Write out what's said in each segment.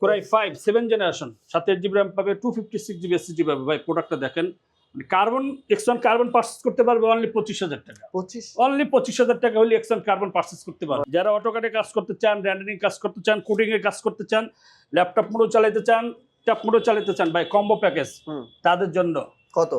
Core i five seven generation সাথে GB RAM পাবে two fifty six GB SSD পাবে। ভাই প্রোডাক্টটা দেখেন। কার্বন এক্সন কার্বন পার্চেস করতে পারবে অনলি পঁচিশ হাজার টাকা। পঁচিশ? অনলি পঁচিশ হাজার টাকা হলে এক্সন কার্বন পার্চেস করতে পারবে। যারা অটোকাটে কাজ করতে চান র্যান্ডারিং কাজ করতে চান কোডিং এর কাজ করতে চান ল্যাপটপ মোডও চালাতে চান ট্যাপ মোডও চালাতে চান ভাই কম্বো প্যাকেজ। তাদের জন্য। কত?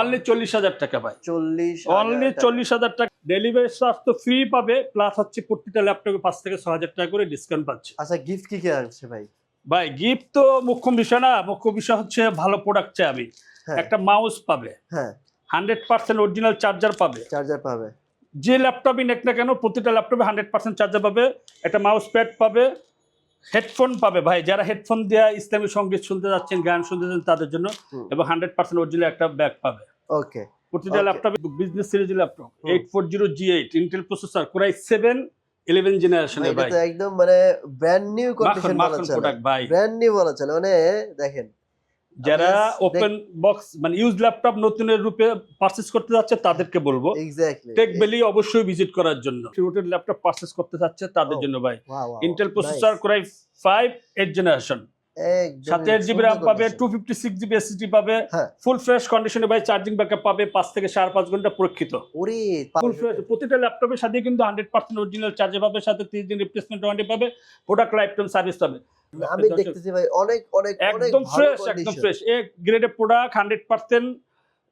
অনলি চল্লিশ হাজার টাকা ভাই। চল্লিশ অনলি চল্লিশ হাজার টাকা। ডেলিভারি চার্জ তো ফ্রি পাবে প্লাস হচ্ছে প্রত্যেকটা ল্যাপটপে পাঁচ থেকে ছ হাজার টাকা করে ডিসকাউন্ট পাচ্ছে। আচ্ছা গিফট কি কি আছে ভাই? ভাই গিফট তো মুখ্য বিষয় না মুখ্য বিষয় হচ্ছে ভালো প্রোডাক্ট চাই আমি। হ্যাঁ। একটা মাউস পাবে। হ্যাঁ। হান্ড্রেড পার্সেন্ট অরিজিনাল চার্জার পাবে। চার্জার পাবে। যে ল্যাপটপই নেক না কেন প্রতিটা ল্যাপটপে হান্ড্রেড পার্সেন্ট চার্জার পাবে একটা মাউস প্যাড পাবে হেডফোন পাবে। ভাই যারা হেডফোন দিয়ে ইসলামী সংগীত শুনতে যাচ্ছেন গান শুনতে যাচ্ছেন তাদের জন্য। এবং হান্ড্রেড পার্সেন্ট অরিজিনাল একটা ব্যাগ পাবে। ওকে প্রতিটা. ল্যাপটপে business series laptop. Eight four zero G eight Intel processor core i seven eleven জেনারেশনের ভাই একদম মানে ব্র্যান্ড নিউ কন্ডিশন বলা চলে ভাই। ব্র্যান্ড নিউ বলা চলে মানে দেখেন যারা ওপেন বক্স মানে ইউজ ল্যাপটপ নতুনের রূপে পারচেস করতে যাচ্ছে তাদেরকে বলব। এক্স্যাক্টলি টেক ভ্যালি অবশ্যই ভিজিট করার জন্য। রুটের ল্যাপটপ পারচেস করতে যাচ্ছে তাদের Oh, জন্য ভাই। Intel processor core i five eight generation সাথে এইট জিবি র্যাম পাবে two fifty six GB SSD পাবে। ফুল ফ্রেশ কন্ডিশনে ভাই চার্জিং ব্যাকআপ পাবে পাঁচ থেকে সাড়ে পাঁচ ঘণ্টা পরীক্ষিত। ওরে ফুল ফ্রেশ প্রতিটা ল্যাপটপের সাথে কিন্তু হান্ড্রেড পার্সেন্ট অরিজিনাল চার্জে পাবে সাথে তিরিশ দিন রিপ্লেসমেন্ট ওয়ারেন্টি পাবে প্রোডাক্ট লাইফ টাইম সার্ভিস পাবে। আমি দেখতেছি ভাই অনেক অনেক একদম ফ্রেশ একদম ফ্রেশ এ গ্রেডের product hundred percent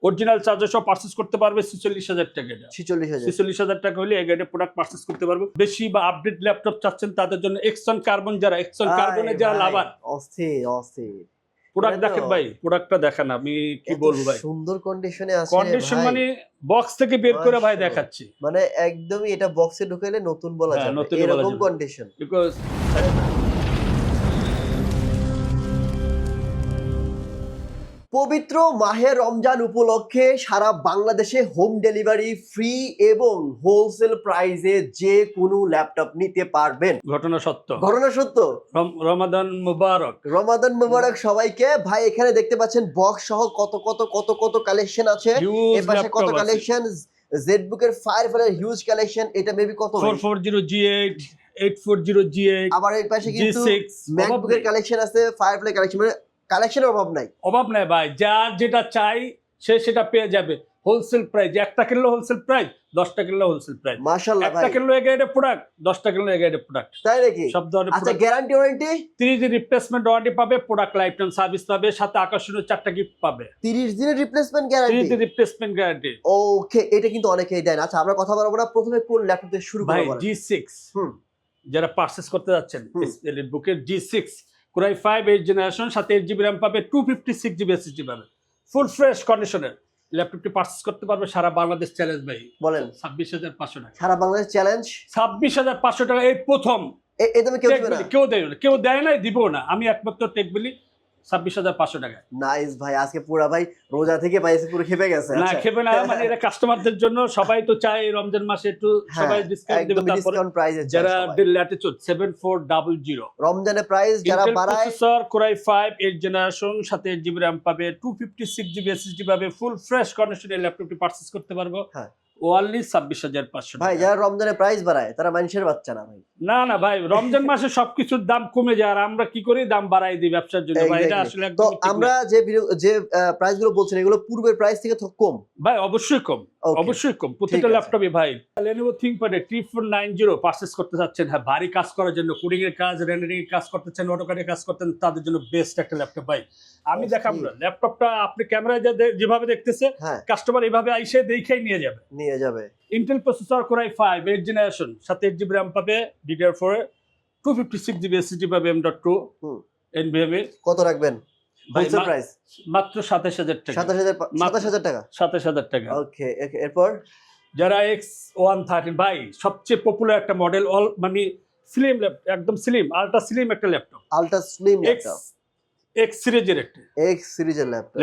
original charger সব পার্চেস করতে পারবে ছিচল্লিশ হাজার টাকা এটা। ছিচল্লিশ হাজার। ছেচল্লিশ হাজার টাকা হলে এই গ্রেডের প্রোডাক্ট পার্চেস করতে পারবে। বেশি বা আপডেট ল্যাপটপ চাচ্ছেন তাদের জন্য এক্সন কার্বন যারা এক্সন কার্বনে যারা লাভার। অস্থির অস্থির। প্রোডাক্ট দেখেন ভাই প্রোডাক্টটা দেখেন আমি কি বলব ভাই। সুন্দর কন্ডিশনে আছে কন্ডিশন মানে বক্স থেকে বের করে ভাই। দেখাচ্ছি। মানে একদমই এটা বক্সে ঢুকাইলে নতুন বলা হ্যাঁ, যাবে। এরকম কন্ডিশন বিকজ পবিত্র মাহে রমজান উপলক্ষে সারা বাংলাদেশে হোম ডেলিভারি ফ্রি এবং হোলসেল প্রাইসে যে কোনো ল্যাপটপ নিতে পারবেন। ঘটনা সত্য। ঘটনা সত্য? রমাদান মুবারক। রমাদান মুবারক সবাইকে। ভাই এখানে দেখতে পাচ্ছেন বক্স সহ কত কত কত কত কালেকশন আছে। এর পাশে কত কালেকশন জেড বুকের ফায়ার ফলের হিউজ কালেকশন এটা মেবি কত ভাই? Four four zero G eight eight four zero G eight আবার এর পাশে কিন্তু সিক্স ম্যাকবুকের কালেকশন আছে ফায়ার ফলের কালেকশন মানে কালেকশনের অভাব নাই। অভাব নাই ভাই যার যেটা চাই সে সেটা পেয়ে যাবে। হোলসেল প্রাইস একটা কিনলে হোলসেল প্রাইস দশটা কিনলে হোলসেল প্রাইস মাশাআল্লাহ একটা ভাই। কিনলে এগারো প্রোডাক্ট দশটা কিনলে এগারো প্রোডাক্ট তাই নাকি? সব ধরনের আচ্ছা গ্যারান্টি ওয়ারেন্টি তিরিশ দিন রিপ্লেসমেন্ট ওয়ারেন্টি পাবে প্রোডাক্ট লাইফ টাইম সার্ভিস পাবে সাথে আকর্ষণীয় চারটা গিফট পাবে। 30 দিনের রিপ্লেসমেন্ট তিরিশ গ্যারান্টি দিন রিপ্লেসমেন্ট গ্যারান্টি ওকে এটা কিন্তু অনেকেই দেন আচ্ছা আমরা কথা বলব না। প্রথমে কোন ল্যাপটপ দিয়ে শুরু ভাই করব জি সিক্স হুম। যারা পারচেস করতে যাচ্ছেন। বুকের G six core i five eight generation সাথে এইট জিবি র্যাম পাবে two fifty six GB SSD পাবে। ফুল ফ্রেশ কন্ডিশনের ল্যাপটপটি পারচেস করতে পারবে সারা বাংলাদেশ চ্যালেঞ্জ ভাই। বলেন। ছাব্বিশ হাজার পাঁচশো টাকা। সারা বাংলাদেশ চ্যালেঞ্জ ছাব্বিশ হাজার পাঁচশো টাকা এই প্রথম। কেউ দেয় না। কেউ দেয় না দিব না। আমি একমাত্র টেকবিলি ছাব্বিশ হাজার পাঁচশো টাকা নাইস ভাই আজকে পুরা ভাই রোজা থেকে পুরো খেপে গেছে না আচ্ছা। খেবে না মানে এটা কাস্টমারদের জন্য সবাই তো চায় রমজান মাসে একটু হ্যাঁ, সবাই ডিসকাউন্ট দেবে তারপরে প্রাইসে যারা Latitude seven four double zero রমজানে প্রাইস যারা বাড়ায় core i five eight generation সাথে এইট জিবি র্যাম পাবে two fifty six GB SSD পাবে ফুল ফ্রেশ কন্ডিশনের ল্যাপটপটি পারচেস করতে পারব হ্যাঁ। ওয়ানলি ছাব্বিশ হাজার পাঁচশো ভাই যারা রমজানে প্রাইস বাড়ায় তারা মানুষের বাচ্চা না ভাই। না না ভাই রমজান মাসে সবকিছুর দাম কমে যায় আর আমরা কি করি? দাম বাড়াই দিই ব্যবসার জন্য। ভাই এটা আসলে তো আমরা যে যে বলছেন এগুলো পূর্বের প্রাইস থেকে তো কম। ভাই অবশ্যই কম. অবশ্যই কম। প্রতিটা। ল্যাপটপে ভাই। ফোর নাইন জিরো পারচেস করতে চাচ্ছেন। হ্যাঁ ভারী কাজ করার জন্য কোডিং এর কাজ রেন্ডারিং এর কাজ করতে চান অটোকারের কাজ করতেন তাদের জন্য বেস্ট একটা ল্যাপটপ ভাই। আমি. দেখাবো না। ল্যাপটপটা আপনি ক্যামেরায় যা যেভাবে দেখতেছে হ্যাঁ। কাস্টমার এইভাবে আইসে দেখেই নিয়ে যাবে। নিয়ে যাবে। Intel processor core i five eight generation সাথে এইট জিবি র্যাম পাবে DDR four two fifty six GB SSD পাবে এম ডট টু কত রাখবেন? হোলসেল প্রাইস মাত্র সাতাশ হাজার টাকা। সাতাশ হাজার সাতাশ হাজার টাকা? সাতাশ হাজার টাকা। ওকে এরপর? যারা এক্স ওয়ান থার্টিন ভাই সবচেয়ে পপুলার একটা মডেল অল মানে স্লিম একদম স্লিম আলট্রা স্লিম একটা laptop ultra slim laptop X সিরিজের একটা। এক্স সিরিজের ল্যাপটপ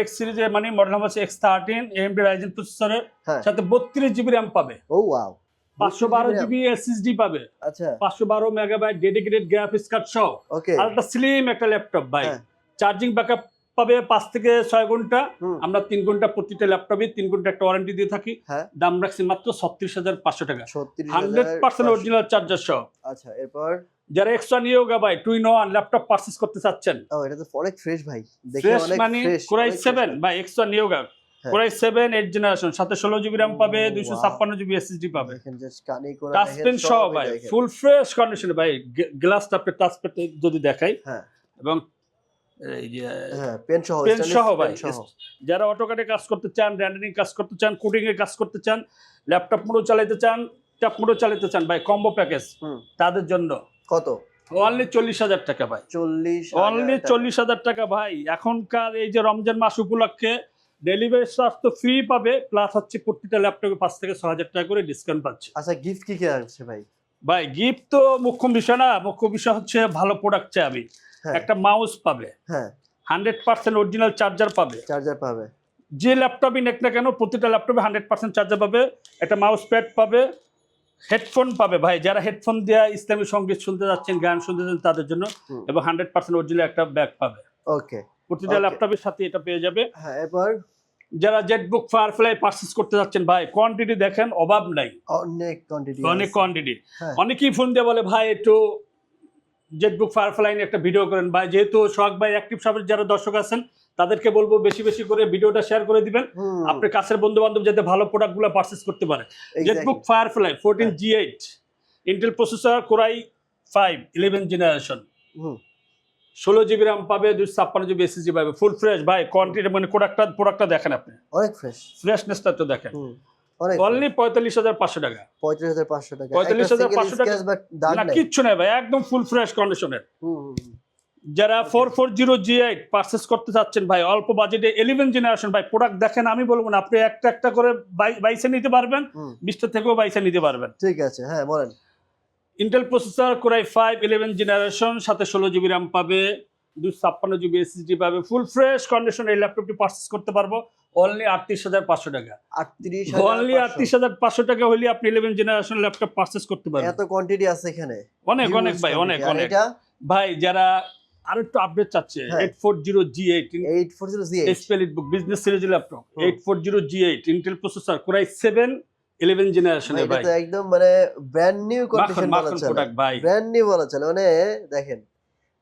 এক্স সিরিজের মানে মডেল নাম হচ্ছে এক্স থার্টিন এমডি রাইজেন প্রসেসরের হ্যাঁ। সাথে বত্রিশ জিবি র্যাম পাবে। ও ওয়াও পাঁচশো বারো জিবি এসএসডি পাবে। আচ্ছা। পাঁচশো বারো মেগাবাইট ডেডিকেটেড গ্রাফিক্স কার্ড সহ। ওকে আলট্রা স্লিম একটা ল্যাপটপ ভাই। হ্যাঁ। চার্জিং ব্যাকআপ পাবে পাঁচ থেকে ছয় ঘণ্টা। আমরা তিন ঘণ্টা প্রতিটা ল্যাপটপে তিন ঘণ্টা একটা ওয়ারেন্টি দিয়ে থাকি। হ্যাঁ। দাম রাখছি মাত্র ছত্রিশ হাজার পাঁচশো টাকা। হান্ড্রেড পার্সেন্ট অরিজিনাল চার্জার সহ। আচ্ছা এরপর? যারা এক্সট্রা নিয়োগা ভাই টুই ওয়ান ল্যাপটপ পারচেজ করতে চাচ্ছেন। ও এটা তো অনেক ফ্রেশ ভাই। ফ্রেশ মানে কোরাই সেভেন বা এক্সট্রা নিয়োগা হ্যাঁ। কোরাই সেভেন এইট জেনারেশন সাথে ষোলো জিবি র্যাম পাবে দুইশো. ছাপ্পান্ন জিবি এসএসডি পাবে। দেখেন জাস্ট কানে করে টাচ পেন সহ ভাই। ফুল ফ্রেশ কন্ডিশনে ভাই গ্লাসটা আপনি টাচ পেন যদি দেখাই। হ্যাঁ। এবং এই যে হ্যাঁ পেন সহ পেন সহ ভাই। যারা অটোকাটে কাজ করতে চান র্যান্ডারিং কাজ করতে চান কোডিং কাজ করতে চান ল্যাপটপ মোডও চালাতে চান ট্যাপ মোডও চালাতে চান ভাই কম্বো প্যাকেজ তাদের জন্য। কত? অনলি চল্লিশ হাজার টাকা ভাই। চল্লিশ অনলি চল্লিশ হাজার টাকা ভাই। এখনকার এই যে রমজান মাস উপলক্ষে ডেলিভারি চার্জ তো ফ্রি পাবে প্লাস হচ্ছে প্রতিটা ল্যাপটপে পাঁচ থেকে ছ হাজার টাকা করে ডিসকাউন্ট পাচ্ছে। আচ্ছা গিফট কি কি আছে ভাই? ভাই গিফট তো মুখ্য বিষয় না মুখ্য বিষয় হচ্ছে ভালো প্রোডাক্ট চাই আমি। একটা মাউস পাবে। হ্যাঁ। হান্ড্রেড পার্সেন্ট অরিজিনাল চার্জার পাবে। চার্জার পাবে। যে ল্যাপটপই নেক না কেন প্রতিটা ল্যাপটপে হান্ড্রেড পার্সেন্ট চার্জার পাবে একটা মাউস প্যাড পাবে হেডফোন পাবে ভাই। যারা হেডফোন দেওয়া ইসলামী সংগীত শুনতে যাচ্ছেন গান শুনতে যাচ্ছেন তাদের জন্য। এবং হান্ড্রেড পার্সেন্ট অরিজিনাল একটা ব্যাগ পাবে। ওকে প্রতিটা ল্যাপটপের সাথে এটা পেয়ে যাবে। হ্যাঁ এরপর? যারা জেটবুক ফায়ারফ্লাই পারচেস করতে যাচ্ছেন ভাই কোয়ান্টিটি দেখেন অভাব নাই। অনেক কোয়ান্টিটি অনেক কোয়ান্টিটি হ্যাঁ। অনেকেই ফোন দিয়ে বলে ভাই একটু জেটবুক ফায়ারফ্লাই নিয়ে একটা ভিডিও করেন। ভাই যেহেতু শখ ভাই অ্যাক্টিভ সাবের যারা দর্শক আছেন তাদেরকে বলব বেশি বেশি করে ভিডিওটা শেয়ার করে দিবেন। আপনার কাছের বন্ধু বান্ধব যাতে ভালো প্রোডাক্টগুলো পারচেস করতে পারে। ZBook Firefly fourteen G eight Intel processor core i five eleven generation ষোলো জিবি র্যাম পাবে দুশো ছাপ্পান্ন জিবি এসএসজি পাবে। ফুল ফ্রেশ ভাই কোয়ান্টিটি মানে প্রোডাক্টটা প্রোডাক্টটা দেখেন আপনি। অনেক ফ্রেশ ফ্রেশনেসটা তো দেখেন। অনলি পঁয়তাল্লিশ হাজার পাঁচশো টাকা। পঁয়ত্রিশ হাজার পাঁচশো টাকা। 45,500 টাকা। বাট দাগ না কিচ্ছু নেই ভাই একদম ফুল ফ্রেশ কন্ডিশনের। যারা four four zero G eight purchase করতে চাচ্ছেন ভাই অল্প বাজেটে ইলেভেন জেনারেশন ভাই প্রোডাক্ট দেখেন আমি বলব না আপনি একটা একটা করে বাইসে নিতে পারবেন বিশটা থেকেও বাইসে নিতে পারবেন। ঠিক আছে হ্যাঁ বলেন। Intel processor core i five eleven generation সাথে ষোলো জিবি র্যাম পাবে দুশো ছাপ্পান্ন জিবি এসএসডি পাবে ফুল ফ্রেশ কন্ডিশন এই ল্যাপটপটি পারচেস করতে পারব। অনলি আটত্রিশ হাজার পাঁচশো টাকা। অনলি আটত্রিশ হাজার পাঁচশো টাকা হলে আপনি ইলেভেন জেনারেশন ল্যাপটপ পারচেস করতে পারবেন। এত কোয়ান্টিটি আছে এখানে। অনেক অনেক ভাই অনেক অনেক। ভাই যারা আরও একটু আপডেট চাচ্ছে। Eight four zero G eight eight four zero G book business series laptop. Eight four zero G eight Intel processor core i seven eleven জেনারেশনের এটা ভাই। একদম মানে ব্র্যান্ড নিউ কন্ডিশন বলা চলে। ব্র্যান্ড নিউ বলা চলে। মানে দেখেন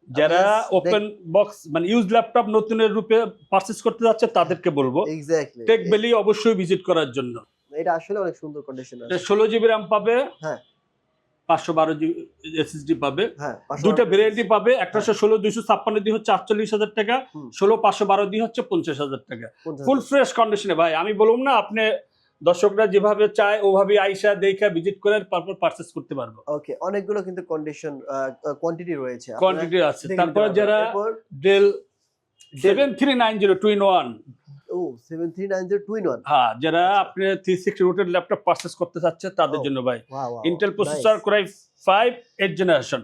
যারা ওপেন বক্স মানে ইউজ ল্যাপটপ নতুনের রূপে পারচেজ করতে যাচ্ছে তাদেরকে বলব। এক্স্যাক্টলি টেক ভ্যালি অবশ্যই ভিজিট করার জন্য। এটা আসলে অনেক সুন্দর কন্ডিশন আছে। ষোলো জিবি র্যাম পাবে হ্যাঁ। পাঁচশো বারো জিবি এসএসডি পাবে। হ্যাঁ দুটা ভ্যারিয়েন্টি পাবে দুইশো ছাপ্পান্ন দিয়ে হচ্ছে আটচল্লিশ হাজার টাকা হুম। ষোলো পাঁচশো বারো দিয়ে হচ্ছে পঞ্চাশ হাজার টাকা। ফুল ফ্রেশ কন্ডিশনে ভাই আমি বলুম না আপনি দর্শকরা যেভাবে চায় ওভাবে আইসা দেখা ভিজিট করে তারপর পারচেস করতে পারব। ওকে অনেকগুলো কিন্তু কন্ডিশন কোয়ান্টিটি রয়েছে। কোয়ান্টিটি আছে। তারপরে। যারা Dell seven three nine zero two in one হ্যাঁ যারা আচ্ছা। আপনি থ্রি সিক্সটি রুটের ল্যাপটপ পারচেস করতে চাচ্ছে তাদের জন্য ভাই। Intel processor core i five eight generation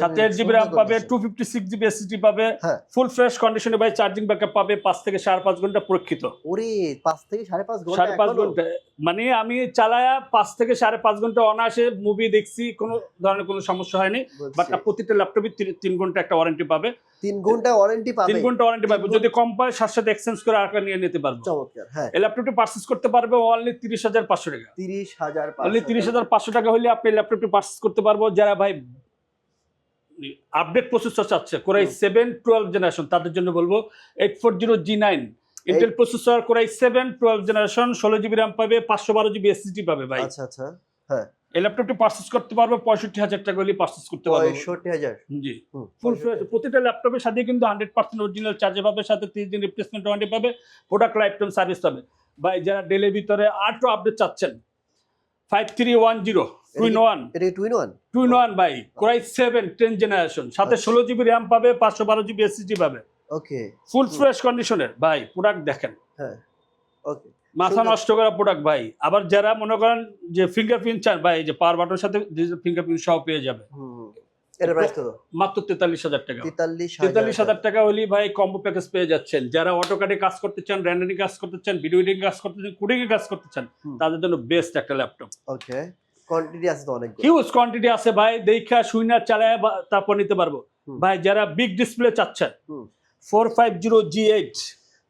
সাথে এইট জিবি র্যাম পাবে two fifty six GB SSD পাবে। ফুল ফ্রেশ কন্ডিশনে ভাই চার্জিং ব্যাকআপ পাবে পাঁচ থেকে সাড়ে পাঁচ ঘণ্টা পরীক্ষিত। ওরে পাঁচ থেকে সাড়ে পাঁচ ঘণ্টা সাড়ে পাঁচ ঘণ্টা। মানে আমি চালায়া পাঁচ থেকে সাড়ে পাঁচ ঘণ্টা অনায়াসে মুভি দেখছি কোনো ধরনের কোনো সমস্যা হয়নি। বাট প্রতিটা ল্যাপটপে তিন ঘণ্টা একটা ওয়ারেন্টি পাবে। তিন ঘণ্টা ওয়ারেন্টি পাবে। তিন ঘণ্টা ওয়ারেন্টি পাবে। যদি কম পায় সাথে সাথে এক্সচেঞ্জ করে আরেকটা নিয়ে নিতে পারব। চমৎকার হ্যাঁ। এই ল্যাপটপটি পারচেস করতে পারবে অনলি তিরিশ হাজার পাঁচশো টাকা। তিরিশ হাজার অনলি তিরিশ হাজার পাঁচশো টাকা হলে আপনি ল্যাপটপটি পারচেস করতে পারব। যারা ভাই আপডেট প্রসেসর চাচ্ছে core i seven twelve generation তাদের জন্য বলব eight four zero G nine Intel processor core i seven twelve generation ষোলো জিবি র্যাম পাবে পাঁচশো বারো জিবি এসএসডি পাবে ভাই। আচ্ছা আচ্ছা এই ল্যাপটপটি পারচেস করতে পারব পঁয়ষট্টি হাজার টাকা হলে পারচেস করতে পারব। পঁয়ষট্টি হাজার? জি। ফুল প্রতিটা ল্যাপটপের সাথে কিন্তু হান্ড্রেড পার্সেন্ট অরিজিনাল চার্জে পাবে সাথে তিরিশ দিন রিপ্লেসমেন্ট ওয়ারেন্টি পাবে প্রোডাক্ট লাইফ টাইম সার্ভিস পাবে। ভাই যারা ডেলের ভিতরে আরও আপডেট চাচ্ছেন five three one zero two in one এটা one two in one core i seven ten generation সাথে আচ্ছা। ষোলো জিবি র্যাম পাবে পাঁচশো বারো জিবি এসএসডি পাবে। ওকে ফুল ফ্রেশ কন্ডিশনের ভাই প্রোডাক্ট দেখেন। হ্যাঁ। ওকে মাথা নষ্ট করা প্রোডাক্ট ভাই। আবার যারা মনে করেন যে ফিঙ্গারপ্রিন্ট চান ভাই যে পাওয়ার বাটনের সাথে ফিঙ্গারপ্রিন্ট সহ পেয়ে যাবে। এটা প্রাইস কত? মাত্র টাকা। ভাই কম্বো প্যাকেজ পেয়ে যাচ্ছেন। যারা কাজ করতে চান র্যান্ডারিং কাজ করতে চান ভিডিও এডিটিং কাজ করতে চান কোডিং কাজ করতে চান তাদের জন্য বেস্ট একটা ল্যাপটপ ওকে কোয়ান্টিটি আছে তো অনেক হিউজ কোয়ান্টিটি আছে ভাই দেখা শুইনা চালায় তারপর নিতে পারব। ভাই যারা বিগ ডিসপ্লে চাচ্ছেন। Four five zero G eight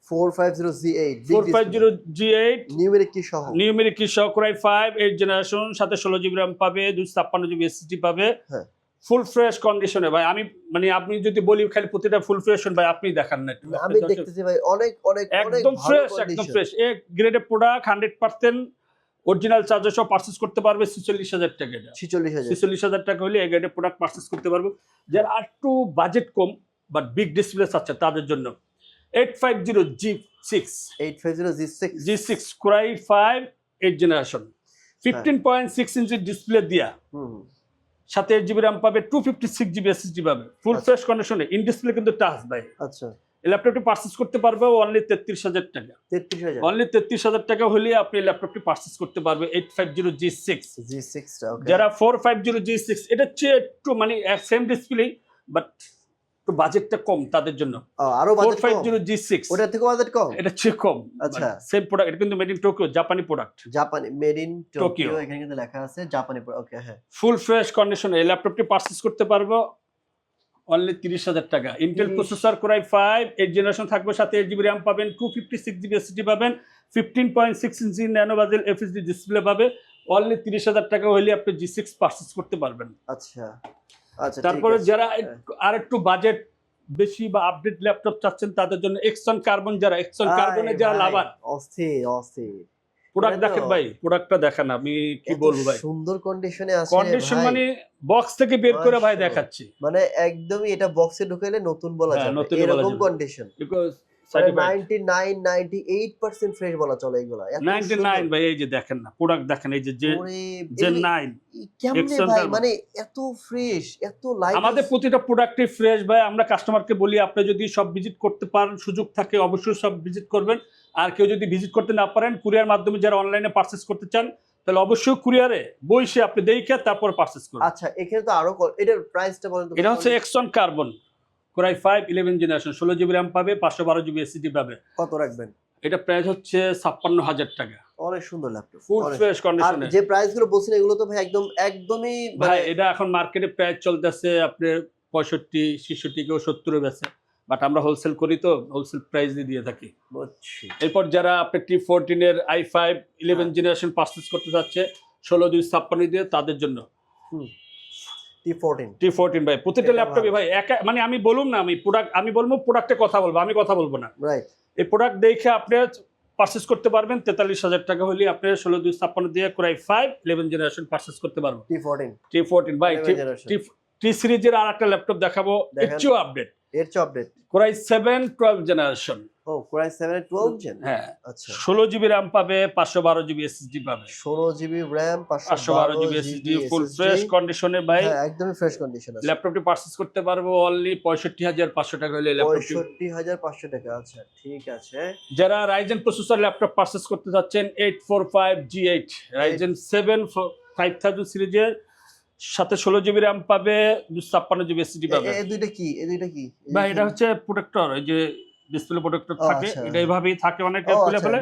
four five zero G eight four five zero G eight numeric key সহ। নিউমেরিক কি সক্রাই ফাইভ এইট জেনারেশন সাথে ষোলো জিবি র্যাম পাবে দুশো ছাপ্পান্ন জিবি এসএসডি পাবে। হ্যাঁ। ফুল ফ্রেশ কন্ডিশনে ভাই আমি মানে আপনি যদি বলি খালি প্রতিটা ফুল ফ্রেশ ভাই আপনি দেখান না আমি দেখতেছি ভাই অনেক অনেক অনেক একদম ফ্রেশ একদম ফ্রেশ এ গ্রেডের product hundred percent original charger সব পার্চেস করতে পারবে ছিচল্লিশ হাজার টাকা এটা। ছিচল্লিশ হাজার। ছিচল্লিশ হাজার টাকা হলে এই গ্রেডের প্রোডাক্ট পার্চেস করতে পারব। যারা আর একটু বাজেট কম বাট বিগ ডিসপ্লে চাচ্ছে তাদের জন্য। Eight five zero G six eight five zero G six G six core i five eight generation fifteen point six inch display দিয়া। সাথে এইট জিবি র্যাম পাবে two fifty six GB SSD পাবে। Full. Fresh কন্ডিশনে in display কিন্তু touch ভাই। আচ্ছা। এই ল্যাপটপটি পার্চেস করতে পারবে অনলি তেত্রিশ হাজার টাকা। তেত্রিশ হাজার। অনলি তেত্রিশ হাজার টাকা হলে আপনি ল্যাপটপটি পার্চেস করতে পারবে eight five zero G six G সিক্সটা okay যারা four five zero G six এটা হচ্ছে একটু মানে সেম ডিসপ্লে বাট একটু বাজেটটা কম তাদের জন্য। আরও budget five zero G six ওটা থেকে বাজেট কম? এটা চেয়ে কম আচ্ছা। সেম প্রোডাক্ট এটা কিন্তু মেড ইন টোকিও জাপানি প্রোডাক্ট জাপানি মেড ইন টোকিও। এখানে কিন্তু লেখা আছে জাপানি ওকে হ্যাঁ। ফুল ফ্রেশ কন্ডিশনে এই ল্যাপটপটি পার্চেস করতে পারব অনলি তিরিশ হাজার টাকা। Intel processor core i five eight generation থাকবে সাথে এইট জিবি র্যাম পাবেন টু ফিফটি সিক্স জিবি পাবেন fifteen point six inch FSD display পাবে অনলি তিরিশ হাজার টাকা হলে আপনি জি সিক্স পার্চেস করতে পারবেন। আচ্ছা আচ্ছা তারপরে যারা। আর একটু বাজেট বেশি বা আপডেট ল্যাপটপ চাচ্ছেন তাদের জন্য এক্সন কার্বন যারা এক্সন কার্বনে যারা লাভার। অস্থির অস্থির। প্রোডাক্ট দেখেন ভাই প্রোডাক্টটা দেখেন আমি কি বলব ভাই। সুন্দর কন্ডিশনে আছে কন্ডিশন মানে বক্স থেকে বের করে ভাই। দেখাচ্ছি। মানে একদমই এটা বক্সে ঢুকাইলে নতুন বলা যায় যাবে। এরকম কন্ডিশন বিকজ 99 98% ফ্রেশ বলা চলে এগুলা। ভাই এই যে দেখেন না প্রোডাক্ট দেখেন এই যে ভাই মানে এত ফ্রেশ এত লাইট আমাদের প্রতিটা প্রোডাক্টই ফ্রেশ ভাই আমরা কাস্টমারকে বলি আপনি যদি সব ভিজিট করতে পারেন সুযোগ থাকে অবশ্যই সব ভিজিট করবেন। আর কেউ যদি ভিজিট করতে না পারেন কুরিয়ার মাধ্যমে যারা অনলাইনে পারচেস করতে চান তাহলে অবশ্যই কুরিয়ারে বইসে আপনি দেখে তারপর পারচেস করবেন। আচ্ছা এখানে তো আরও এটার প্রাইসটা বলেন এটা হচ্ছে X one Carbon core i five eleven generation ষোলো জিবি র্যাম পাবে পাঁচশো বারো জিবি এসিডি পাবে। কত রাখবেন? এটা প্রাইস হচ্ছে ছাপ্পান্ন হাজার টাকা। অনেক সুন্দর ল্যাপটপ ফুল ফ্রেশ কন্ডিশনে যে প্রাইসগুলো বলছেন এগুলো তো ভাই একদম একদমই ভাই মানে এটা এখন মার্কেটে প্রাইস চলতেছে আপনার পঁয়ষট্টি ছেষট্টি কেউ সত্তরে বাট আমরা হোলসেল করি তো হোলসেল প্রাইস দিয়ে থাকি। এরপর যারা আপনি টি ফোরটিনের আই ফাইভ ইলেভেন। জেনারেশন করতে যাচ্ছে ষোলো দুই ছাপ্পান্ন দিয়ে তাদের জন্য। T14 টি ফোরটিন ভাই প্রতিটা এটা ল্যাপটপে ভাই একা মানে আমি বলুন না আমি প্রোডাক্ট আমি বলব প্রোডাক্টে কথা বলব আমি কথা বলব না। রাইট এই প্রোডাক্ট দেখে আপনি পার্চেস করতে পারবেন তেতাল্লিশ হাজার টাকা হলে আপনি ষোলো দুই ছাপ্পান্ন দিয়ে core i five eleven generation purchase করতে পারব T14 টি ফোরটিন ভাই টি সিরিজের আর একটা ল্যাপটপ দেখাবো। একটু আপডেট এর চেয়ে update core i seven twelve generation O i7 এর 12 জেন হ্যাঁ। আচ্ছা। ষোলো জিবি র্যাম পাবে পাঁচশো বারো জিবি এসএসডি পাবে। 16 জিবি RAM পাঁচশো বারো জিবি এসএসডি ফুল ফ্রেশ কন্ডিশনে ভাই। হ্যাঁ একদমই ফ্রেশ কন্ডিশন আছে। ল্যাপটপটি পার্চেস করতে পারব অনলি পঁয়ষট্টি হাজার পাঁচশো টাকা হলে ল্যাপটপটি 65500 টাকা আচ্ছা ঠিক আছে। যারা রাইজেন প্রসেসর ল্যাপটপ পার্চেস করতে যাচ্ছেন eight four five G eight Ryzen seven five thousand সিরিজের সাথে ষোলো জিবি র্যাম পাবে ছাপ্পান্ন জিবি এসএসডি এ- পাবে। এই দুইটা কি? এই দুইটা কি? ভাই এটা হচ্ছে প্রোটেক্টর এই যে ডিসপ্লে প্রোটেক্টর থাকে আচ্ছা। এটা এইভাবেই থাকে অনেকে খুলে আচ্ছা, ফেলে।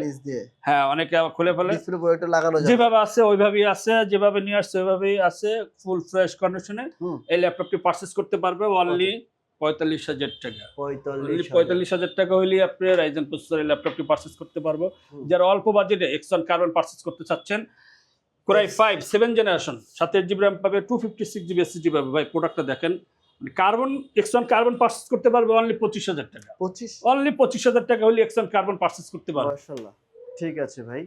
হ্যাঁ অনেকে খুলে ফেলে। ডিসপ্লে প্রোটেক্টর লাগানো যেভাবে আছে ওইভাবেই আছে যেভাবে নিয়ে আসছে ওইভাবেই আছে ফুল ফ্রেশ কন্ডিশনে। এই ল্যাপটপটি পারচেস করতে পারবে অনলি পঁয়তাল্লিশ হাজার টাকা। পঁয়তাল্লিশ হাজার টাকা হইলে আপনি রাইজেন প্রসেসর ল্যাপটপটি করতে পারব। যারা অল্প বাজেটে এক্সন কার্বন পারচেস করতে চাচ্ছেন core i five seven generation GB RAM পাবে two fifty six GB SSD পাবে। ভাই প্রোডাক্টটা দেখেন কার্বন এক্সন কার্বন পারচেস করতে পারবে অনলি পঁচিশ হাজার টাকা। 25 অনলি পঁচিশ হাজার টাকা হলে এক্সন কার্বন পারচেস করতে পারবে। ঠিক আছে ভাই।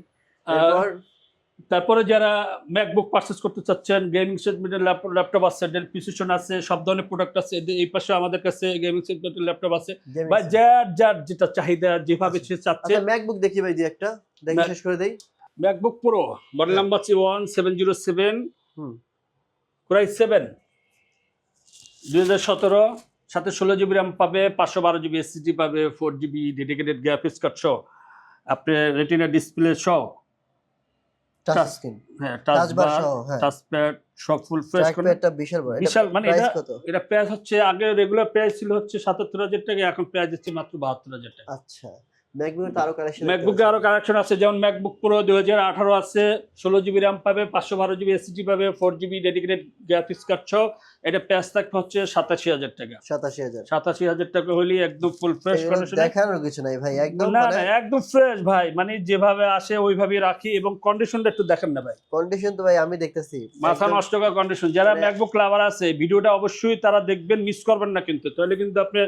তারপরে যারা ম্যাকবুক পারচেস করতে চাচ্ছেন গেমিং সেগমেন্টের ল্যাপটপ আছে ডেল পিসিশন আছে সব ধরনের প্রোডাক্ট আছে। এই পাশে আমাদের কাছে গেমিং সেগমেন্টের ল্যাপটপ আছে। বা যার যার যেটা চাহিদা যেভাবে আচ্ছা। সে চাচ্ছে আচ্ছা ম্যাকবুক দেখি ভাই দি একটা। দেখি শেষ করে দেই। MacBook Pro model. নাম্বার হচ্ছে one seven zero seven price seven দুই হাজার সতেরো সাথে ষোলো জিবি র্যাম পাবে পাঁচশো বারো জিবি এসএসডি পাবে four GB dedicated graphics card সহ। আপনি রেটিনা ডিসপ্লে সহ। Touch Touch- screen touch touch bar bar সহ টাচ প্যাড সব ফুল ফ্রেশ বিশাল বিশাল, এটা- এটা প্রাইস হচ্ছে আগে রেগুলার প্রাইস ছিল হচ্ছে সাতাত্তর হাজার টাকা এখন প্রাইস হচ্ছে মাত্র বাহাত্তর হাজার টাকা। আচ্ছা। ম্যাকবুকের তো আরও কালেকশন ম্যাকবুকে আরও কালেকশন আছে যেমন ম্যাকবুক প্রো দুই হাজার আঠারো আছে ষোলো জিবি র্যাম পাবে পাঁচশো বারো জিবি এসএসডি পাবে four GB dedicated graphics card সহ। এটা প্যাস থাকবে হচ্ছে সাতাশি হাজার টাকা। সাতাশি হাজার। সাতাশি হাজার টাকা হলে একদম ফুল ফ্রেশ দেখানোর কিছু নাই ভাই একদম না মানে না একদম ফ্রেশ ভাই মানে যেভাবে আসে ওইভাবেই রাখি এবং কন্ডিশনটা একটু দেখেন না ভাই। কন্ডিশন তো ভাই আমি দেখতেছি। মাথা নষ্ট করা কন্ডিশন যারা মানে- ম্যাকবুক লাভার আছে ভিডিওটা অবশ্যই তারা দেখবেন মিস করবেন না কিন্তু। তাহলে কিন্তু আপনি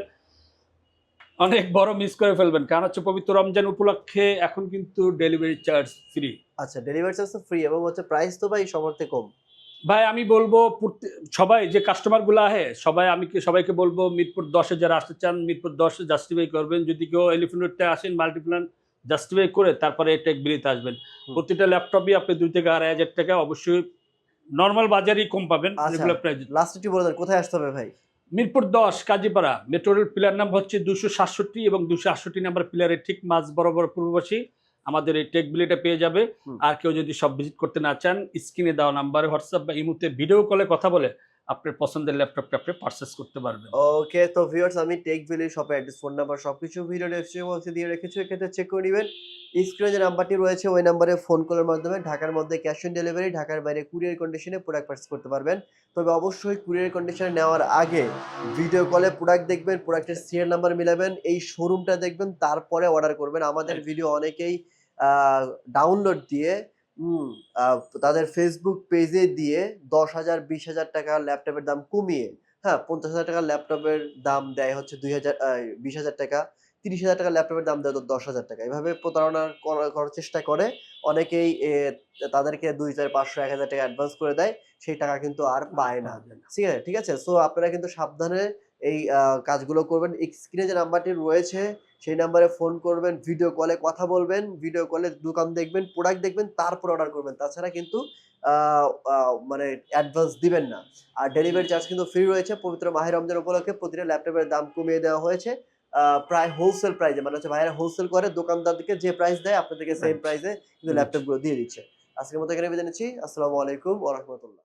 অনেক বড় মিস করে ফেলবেন। কারণ হচ্ছে পবিত্র রমজান উপলক্ষে এখন কিন্তু ডেলিভারি চার্জ ফ্রি আচ্ছা ডেলিভারি চার্জ তো ফ্রি এবং হচ্ছে প্রাইস তো ভাই সবার থেকে কম। ভাই আমি বলব সবাই যে কাস্টমারগুলো আহে সবাই আমি সবাইকে বলব মিরপুর দশে যারা আসতে চান মিরপুর দশে জাস্টিফাই করবেন। যদি কেউ এলিফেন্টে আসেন মাল্টিপ্ল্যান জাস্টিফাই করে তারপরে টেক বিলিতে আসবেন। প্রতিটা ল্যাপটপই আপনি দুই থেকে আড়াই হাজার টাকা অবশ্যই নর্মাল বাজারই কম পাবেন আচ্ছা। রেগুলার প্রাইস লাস্ট একটু বলে দেন কোথায় আসতে হবে ভাই? মিরপুর দশ কাজীপাড়া। মেট্রো রেল পিলার নাম হচ্ছে দুশো সাতষট্টি এবং দুশো আটষট্টি নাম্বার পিলারের ঠিক মাঝ বরাবর পূর্ববাসী আমাদের এই টেক বিলিটা পেয়ে যাবে। আর কেউ যদি সব ভিজিট করতে না চান স্ক্রিনে দেওয়া নাম্বারে হোয়াটসঅ্যাপ বা ইমুতে ভিডিও কলে কথা বলে আপনার পছন্দের ল্যাপটপটা আপনি পারচেস করতে পারবেন। ওকে তো ভিউয়ার্স আমি টেক ভ্যালি শপে অ্যাড্রেস ফোন নাম্বার সবকিছু ভিডিও ডেসক্রিপশন বক্সে দিয়ে রেখেছি এক্ষেত্রে চেক করে নেবেন। স্ক্রিনে যে নাম্বারটি রয়েছে ওই নাম্বারে ফোন কলের মাধ্যমে ঢাকার মধ্যে ক্যাশ অন ডেলিভারি ঢাকার বাইরে কুরিয়ার কন্ডিশনে প্রোডাক্ট পার্চেস করতে পারবেন। তবে অবশ্যই কুরিয়ার কন্ডিশনে নেওয়ার আগে ভিডিও কলে প্রোডাক্ট দেখবেন প্রোডাক্টের সিরিয়াল নাম্বার মিলাবেন এই শোরুমটা দেখবেন তারপরে অর্ডার করবেন। আমাদের ভিডিও অনেকেই ডাউনলোড দিয়ে তাদের ফেসবুক পেজে দিয়ে দশ হাজার বিশ হাজার টাকা ল্যাপটপের দাম কমিয়ে হ্যাঁ পঞ্চাশ হাজার টাকার ল্যাপটপের দাম দেয় হচ্ছে দুই হাজার বিশ হাজার টাকা তিরিশ হাজার টাকার ল্যাপটপের দাম দেয় তো দশ হাজার টাকা। এভাবে প্রতারণা করা- করার চেষ্টা করে। অনেকেই তাদেরকে দুই হাজার পাঁচশো এক হাজার টাকা অ্যাডভান্স করে দেয়। সেই টাকা কিন্তু আর পায় না। ঠিক আছে? ঠিক আছে? সো আপনারা কিন্তু সাবধানে এই কাজগুলো করবেন। স্ক্রিনে যে নাম্বারটি রয়েছে সেই নাম্বারে ফোন করবেন ভিডিও কলে কথা বলবেন ভিডিও কলে দোকান দেখবেন প্রোডাক্ট দেখবেন তারপর অর্ডার করবেন। তাছাড়া কিন্তু মানে অ্যাডভান্স দিবেন না। আর ডেলিভারি চার্জ কিন্তু ফ্রি রয়েছে। পবিত্র মাহের রমজান উপলক্ষে প্রতিটা ল্যাপটপের দাম কমিয়ে দেওয়া হয়েছে। প্রায় হোলসেল প্রাইসে মানে হচ্ছে ভাইরা হোলসেল করে দোকানদারদেরকে যে প্রাইস দেয় আপনাদেরকে সেম. প্রাইসে কিন্তু ল্যাপটপগুলো দিয়ে দিচ্ছে। আজকের মতো এখানে বিদায় নিচ্ছি। আসসালামু আলাইকুম ওয়া রাহমাতুল্লাহ।